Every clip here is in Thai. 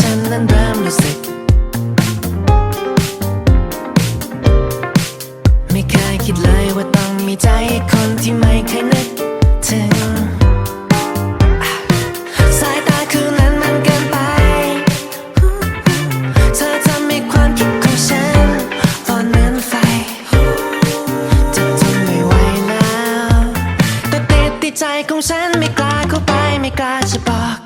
ฉันนั้นเริ่มรู้สึก ไม่เคยคิดเลยว่าต้องมีใจคนที่ไม่เคยนึกถึงสายตาคืนนั้นมันเกินไป เธอทำให้ความคิดของฉันอ่อนเหมืนไฟ จะทนไม่ไหวแล้วแต่ติดที่ใจของฉันไม่กล้าเข้าไปไม่กล้าจะบอก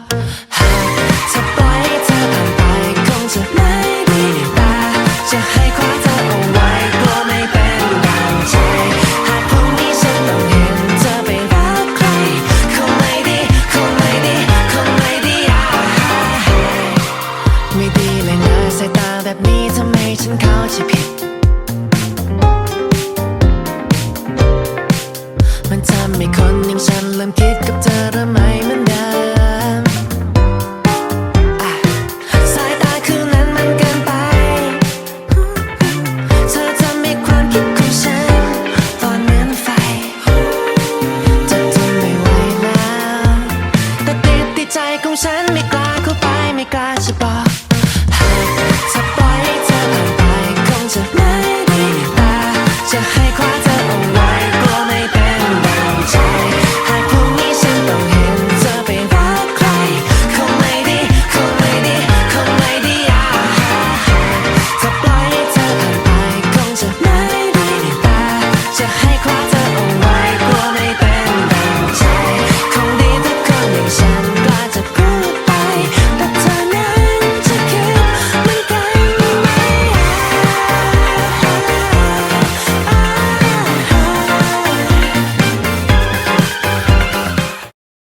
ฉันเข้าใจผิด มันทำให้คนอย่างฉันเริ่มคิดกับเธอเริ่มไมเหมือนเดิมสายตาคืนนั้นมันเกินไป เธอทำให้ความคิดของฉันตอนเหมือนไฟจะทนไม่ไหวแล้ว แต่ติดที่ใจของฉันไม่ 진짜 할